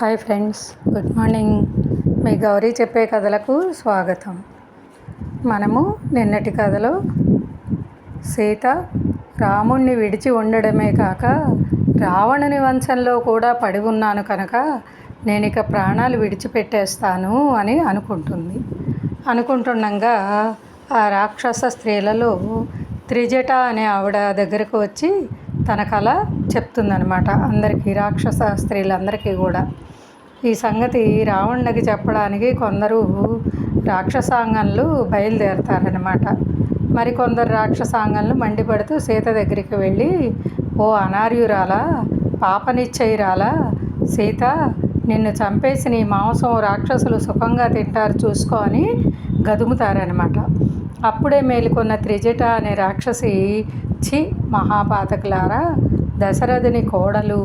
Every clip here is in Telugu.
Hi friends good morning. మీ గౌరీ చెప్పే కథలకు స్వాగతం. మనము నిన్నటి కథలో సీత రాముణ్ణి విడిచి ఉండడమే కాక రావణుని వంశంలో కూడా పడి ఉన్నాను కనుక నేను ఇక ప్రాణాలు విడిచిపెట్టేస్తాను అని అనుకుంటుంది. అనుకుంటుండగా ఆ రాక్షస స్త్రీలలో త్రిజట అనే ఆవిడ దగ్గరకు వచ్చి తన కళ చెప్తుందనమాట అందరికీ రాక్షస స్త్రీలందరికీ కూడా. ఈ సంగతి రావణుడికి చెప్పడానికి కొందరు రాక్షసాంగన్లు బయలుదేరతారనమాట మరికొందరు రాక్షసాంగన్లు మండిపడుతూ సీత దగ్గరికి వెళ్ళి ఓ అనార్యురాలా పాపనిచ్చయురాలా సీత నిన్ను చంపేసి నీ మాంసం రాక్షసులు సుఖంగా తింటారు చూసుకో అని గదుముతారనమాట అప్పుడే మేలుకున్న త్రిజట అనే రాక్షసి చి మహాపాతకులారా దశరథుని కోడలు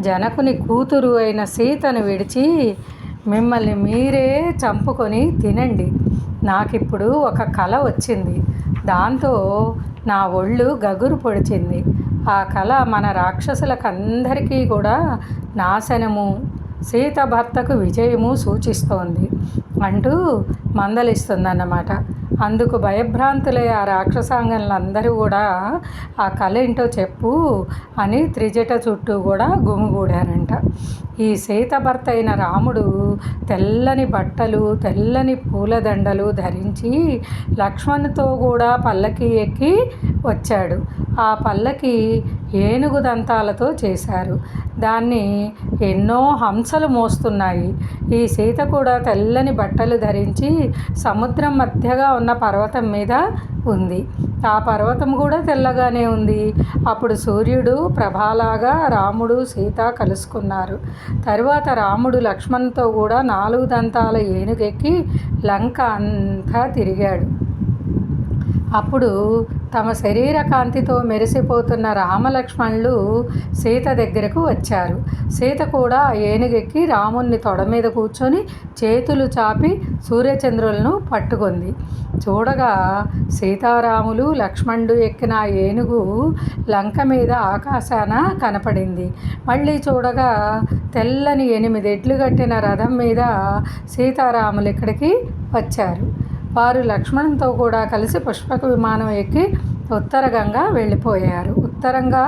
జనకుని కూతురు అయిన సీతను విడిచి మిమ్మల్ని మీరే చంపుకొని తినండి. నాకిప్పుడు ఒక కళ వచ్చింది. దాంతో నా ఒళ్ళు గగురు పొడిచింది. ఆ కళ మన రాక్షసులకందరికీ కూడా నాశనము. సీత భర్తకు విజయము సూచిస్తోంది అంటూ మందలిస్తుందన్నమాట. అందుకు భయభ్రాంతులై ఆ రాక్షసాంగంలందరూ కూడా ఆ కళ ఏంటో చెప్పు అని త్రిజట చుట్టూ కూడా గుమిగూడారంట. ఈ సీత భర్త అయిన రాముడు తెల్లని బట్టలు తెల్లని పూలదండలు ధరించి లక్ష్మణ్తో కూడా పల్లకి ఎక్కి వచ్చాడు. ఆ పల్లకి ఏనుగు దంతాలతో చేశారు. దాన్ని ఎన్నో హంసలు మోస్తున్నాయి. ఈ సీత కూడా తెల్లని బట్టలు ధరించి సముద్రం మధ్యగా ఉన్న పర్వతం మీద ఉంది. ఆ పర్వతం కూడా తెల్లగానే ఉంది. అప్పుడు సూర్యుడు ప్రభాలాగా రాముడు సీత కలుసుకున్నారు. తరువాత రాముడు లక్ష్మణ్తో కూడా నాలుగు దంతాల ఏనుగెక్కి లంక అంతా తిరిగాడు. అప్పుడు తమ శరీర కాంతితో మెరిసిపోతున్న రామలక్ష్మణులు సీత దగ్గరకు వచ్చారు. సీత కూడా ఏనుగెక్కి రాముణ్ణి తొడ మీద కూర్చొని చేతులు చాపి సూర్యచంద్రులను పట్టుకుంది. చూడగా సీతారాములు లక్ష్మణుడు ఎక్కిన ఏనుగు లంక మీద ఆకాశాన కనపడింది. మళ్ళీ చూడగా తెల్లని ఎనిమిది ఎడ్లు కట్టిన రథం మీద సీతారాములు ఇక్కడికి వచ్చారు. వారు లక్ష్మణ్తో కూడా కలిసి పుష్పక విమానం ఎక్కి ఉత్తరగంగా వెళ్ళిపోయారు. ఉత్తరంగా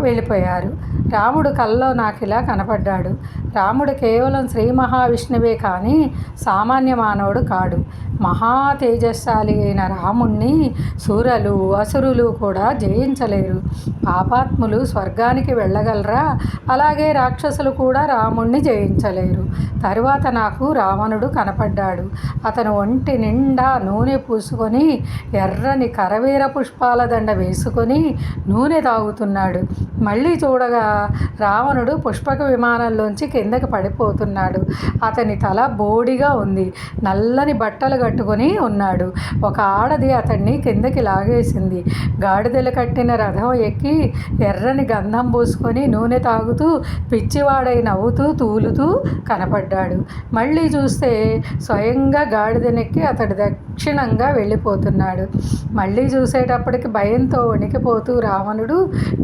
వెళ్ళిపోయారు. రాముడు కల్లో నాకు ఇలా కనపడ్డాడు. రాముడు కేవలం శ్రీ మహావిష్ణువే కానీ సామాన్య మానవుడు కాడు. మహా తేజస్శాలి అయిన రాముణ్ణి సూరలు అసురులు కూడా జయించలేరు. పాపాత్ములు స్వర్గానికి వెళ్ళగలరా? అలాగే రాక్షసులు కూడా రాముణ్ణి జయించలేరు. తరువాత నాకు రావణుడు కనపడ్డాడు. అతను ఒంటి నిండా నూనె పూసుకొని ఎర్రని కరవీర పుష్పాల దండ వేసుకొని నూనె తాగుతున్నాడు. మళ్ళీ చూడగా రావణుడు పుష్పక విమానంలోంచి కిందకి పడిపోతున్నాడు. అతని తల బోడిగా ఉంది. నల్లని బట్టలు కట్టుకొని ఉన్నాడు. ఒక ఆడది అతన్ని కిందకి లాగేసింది. గాడిదలు కట్టిన రథం ఎక్కి ఎర్రని గంధం పూసుకొని నూనె తాగుతూ పిచ్చివాడై నవ్వుతూ తూలుతూ కనపడ్డాడు. మళ్ళీ చూస్తే స్వయంగా గాడిదనెక్కి అతడి దగ్గర దక్షిణంగా వెళ్ళిపోతున్నాడు. మళ్ళీ చూసేటప్పటికి భయంతో వణికిపోతూ రావణుడు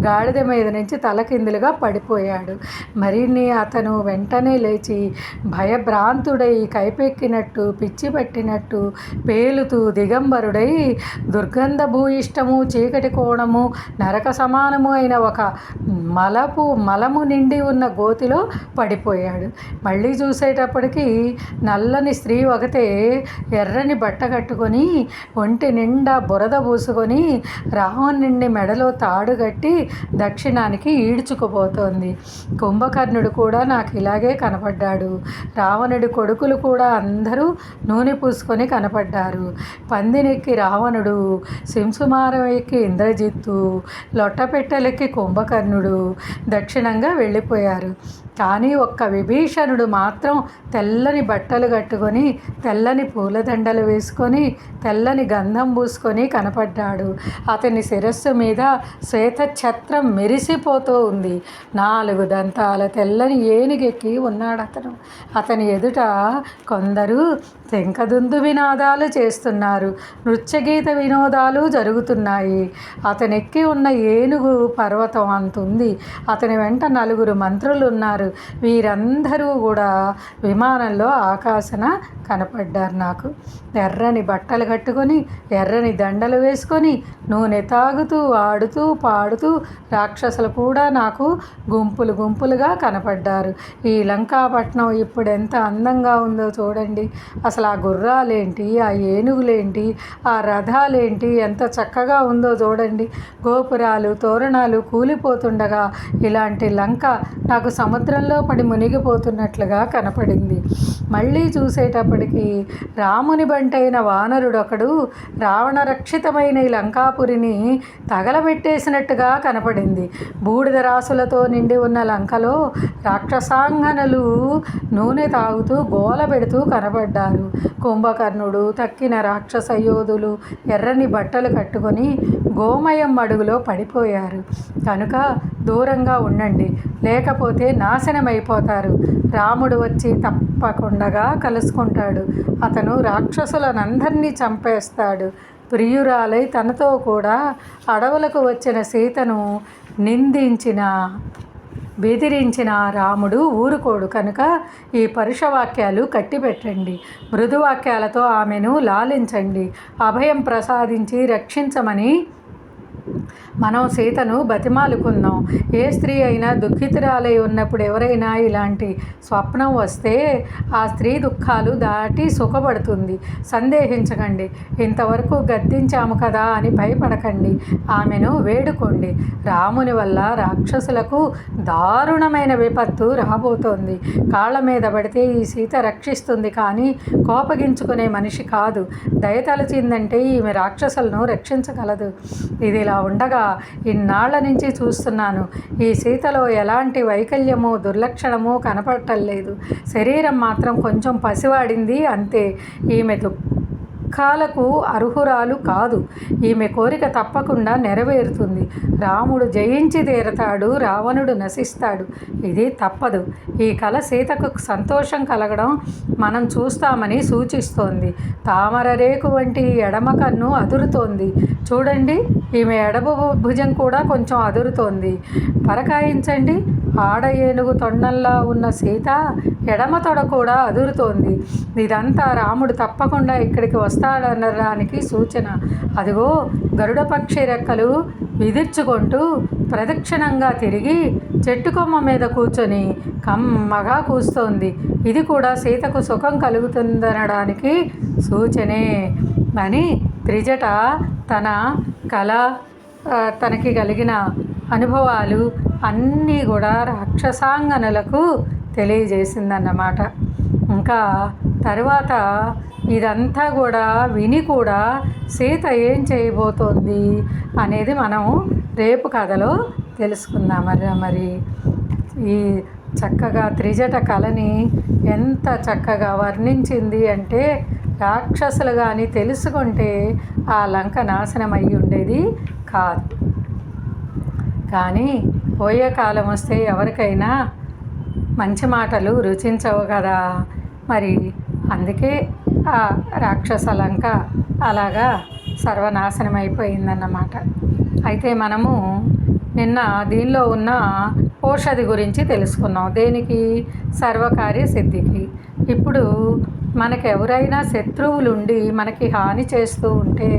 గాడిద మీద నుంచి తలకిందులుగా పడిపోయాడు. మరిన్ని అతను వెంటనే లేచి భయభ్రాంతుడై కైపెక్కినట్టు పిచ్చి పట్టినట్టు పేలుతూ దిగంబరుడై దుర్గంధ భూయిష్టము చీకటి కోణము నరక సమానము అయిన ఒక మలపు మలము నిండి ఉన్న గోతిలో పడిపోయాడు. మళ్ళీ చూసేటప్పటికి నల్లని స్త్రీ ఒకతే ఎర్రని బట్ట కట్టుకొని ఒంటి నిండా బురద పూసుకొని రావణుడిని మెడలో తాడు కట్టి దక్షిణానికి ఈడ్చుకుపోతోంది. కుంభకర్ణుడు కూడా నాకు ఇలాగే కనపడ్డాడు. రావణుడి కొడుకులు కూడా అందరూ నూనె పూసుకొని కనపడ్డారు. పందినెక్కి రావణుడు సింసుమారం ఎక్కి ఇంద్రజిత్తు లొట్టపెట్టెలెక్కి కుంభకర్ణుడు దక్షిణంగా వెళ్ళిపోయారు. కానీ ఒక్క విభీషణుడు మాత్రం తెల్లని బట్టలు కట్టుకొని తెల్లని పూలదండలు వేసుకొని కట్టుకొని తెల్లని గంధం పూసుకొని కనపడ్డాడు. అతని శిరస్సు మీద శ్వేత ఛత్రం మెరిసిపోతూ ఉంది. నాలుగు దంతాల తెల్లని ఏనుగెక్కి ఉన్నాడు అతను. అతని ఎదుట కొందరు తెంకదుందు వినాదాలు చేస్తున్నారు. నృత్యగీత వినోదాలు జరుగుతున్నాయి. అతనెక్కి ఉన్న ఏనుగు పర్వతం అంతుంది. అతని వెంట నలుగురు మంత్రులు ఉన్నారు వీరందరూ కూడా విమానంలో ఆకాశన కనపడ్డారు నాకు. ఎర్రని బట్టలు కట్టుకొని ఎర్రని దండలు వేసుకొని నూనె తాగుతూ ఆడుతూ పాడుతూ రాక్షసులు కూడా నాకు గుంపులు గుంపులుగా కనపడ్డారు. ఈ లంకాపట్నం ఇప్పుడు ఎంత అందంగా ఉందో చూడండి. అసలు ఆ గుర్రాలేంటి? ఆ ఏనుగులేంటి? ఆ రథాలేంటి? ఎంత చక్కగా ఉందో చూడండి. గోపురాలు తోరణాలు కూలిపోతుండగా ఇలాంటి లంక నాకు సముద్రంలో పడి మునిగిపోతున్నట్లుగా కనపడింది. మళ్ళీ చూసేటప్పటికి రాముని బంటైన వానరుడు ఒకడు రావణ రక్షితమైన ఈ లంకాపురిని తగలబెట్టేసినట్టుగా కనపడింది. బూడిద రాసులతో నిండి ఉన్న లంకలో రాక్షసాంగనలు నూనె తాగుతూ గోల పెడుతూ కనబడ్డారు. కుంభకర్ణుడు తక్కిన రాక్షస యోధులు ఎర్రని బట్టలు కట్టుకొని గోమయం అడుగులో పడిపోయారు. కనుక దూరంగా ఉండండి. లేకపోతే నాశనమైపోతారు. రాముడు వచ్చి తప్పకుండా కలుసుకుంటాడు. అతను రాక్షసులనందరినీ చంపేస్తాడు. ప్రియురాలై తనతో కూడా అడవులకు వచ్చిన సీతను నిందించిన బెదిరించిన రాముడు ఊరుకోడు. కనుక ఈ పరుషవాక్యాలు కట్టిపెట్టండి. మృదువాక్యాలతో ఆమెను లాలించండి. అభయం ప్రసాదించి రక్షించమని మనం సీతను బతిమాలుకుందాం. ఏ స్త్రీ అయినా దుఃఖితురాలై ఉన్నప్పుడు ఎవరైనా ఇలాంటి స్వప్నం వస్తే ఆ స్త్రీ దుఃఖాలు దాటి సుఖపడుతుంది. సందేహించకండి. ఇంతవరకు గద్దించాము కదా అని భయపడకండి. ఆమెను వేడుకోండి. రాముని వల్ల రాక్షసులకు దారుణమైన విపత్తు రాబోతోంది. కాళ్ళ మీద పడితే ఈ సీత రక్షిస్తుంది కానీ కోపగించుకునే మనిషి కాదు. దయతలచిందంటే ఈమె రాక్షసులను రక్షించగలదు. ఇది ఇలా ఉండగా ఇన్నాళ్ళ నుంచి చూస్తున్నాను. ఈ సీతలో ఎలాంటి వైకల్యము దుర్లక్షణము కనపడటం లేదు. శరీరం మాత్రం కొంచెం పసివాడింది అంతే. ఈమె దుఃఖాలకు అర్హురాలు కాదు. ఈమె కోరిక తప్పకుండా నెరవేరుతుంది. రాముడు జయించి తీరతాడు రావణుడు నశిస్తాడు. ఇది తప్పదు. ఈ కళ సీతకు సంతోషం కలగడం మనం చూస్తామని సూచిస్తోంది. తామర రేకు వంటి ఎడమ కన్ను అదురుతోంది. చూడండి ఈమె ఎడమ భుజం కూడా కొంచెం అదురుతోంది. పరకాయించండి. ఆడ ఏనుగు తొండంలా ఉన్న సీత ఎడమ తొడ కూడా అదురుతోంది. ఇదంతా రాముడు తప్పకుండా ఇక్కడికి వస్తాడనడానికి సూచన. అదిగో గరుడ పక్షి రెక్కలు విదిర్చుకుంటూ ప్రదక్షిణంగా తిరిగి చెట్టు కొమ్మ మీద కూర్చొని కమ్మగా కూస్తోంది. ఇది కూడా సీతకు సుఖం కలుగుతుందనడానికి సూచనే. అని త్రిజట తన కళ తనకి కలిగిన అనుభవాలు అన్నీ కూడా రాక్షసాంగనలకు తెలియజేసిందన్నమాట. ఇంకా తర్వాత ఇదంతా కూడా విని కూడా సీత ఏం చేయబోతోంది అనేది మనం రేపు కథలో తెలుసుకుందాం. మరి మరి ఈ చక్కగా త్రిజట కళని ఎంత చక్కగా వర్ణించింది అంటే రాక్షసులు కానీ తెలుసుకుంటే ఆ లంక నాశనం అయ్యి ఉండేది కాదు. కానీ పోయే కాలం వస్తే ఎవరికైనా మంచి మాటలు రుచించవు కదా. మరి అందుకే ఆ రాక్షస లంక అలాగా సర్వనాశనం అయిపోయిందన్నమాట అయితే మనము నిన్న దీనిలో ఉన్న ఔషధి గురించి తెలుసుకున్నాం. దేనికి? సర్వకార్య సిద్ధికి. ఇప్పుడు మనకు ఎవరైనా శత్రువులుండి మనకి హాని చేస్తూ ఉంటే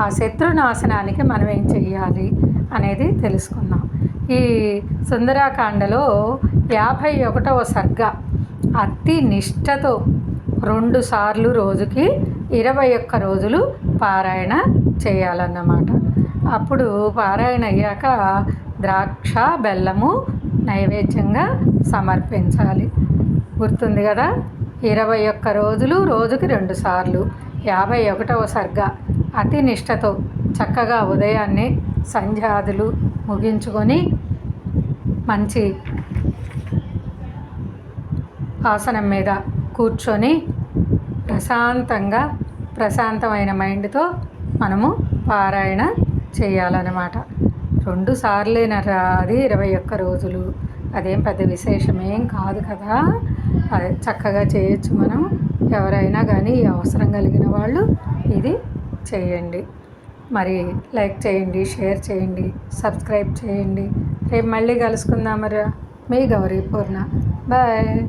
ఆ శత్రు నాశనానికి మనం ఏం చెయ్యాలి అనేది తెలుసుకున్నాం. ఈ సుందరాకాండలో యాభై ఒకటవ సర్గ అతి నిష్టతో రెండు సార్లు రోజుకి ఇరవై ఒక్క రోజులు పారాయణ చేయాలన్నమాట. అప్పుడు పారాయణ అయ్యాక ద్రాక్ష బెల్లము నైవేద్యంగా సమర్పించాలి. గుర్తుంది కదా? ఇరవై ఒక్క రోజులు రోజుకి రెండు సార్లు. యాభై ఒకటవ సర్గ అతి నిష్టతో చక్కగా ఉదయాన్నే సంధ్యాదులు ముగించుకొని మంచి ఆసనం మీద కూర్చొని ప్రశాంతంగా ప్రశాంతమైన మైండ్తో మనము పారాయణ చేయాలన్నమాట. రెండు సార్లేనరా అది? ఇరవై ఒక్క రోజులు. అదేం పెద్ద విశేషమేం కాదు కదా. అదే చక్కగా చేయొచ్చు మనం. ఎవరైనా కానీ ఈ అవసరం కలిగిన వాళ్ళు ఇది చేయండి. మరి లైక్ చేయండి షేర్ చేయండి సబ్స్క్రైబ్ చేయండి. రేపు మళ్ళీ కలుసుకుందాం మరి మీ గౌరీ పూర్ణ. బాయ్.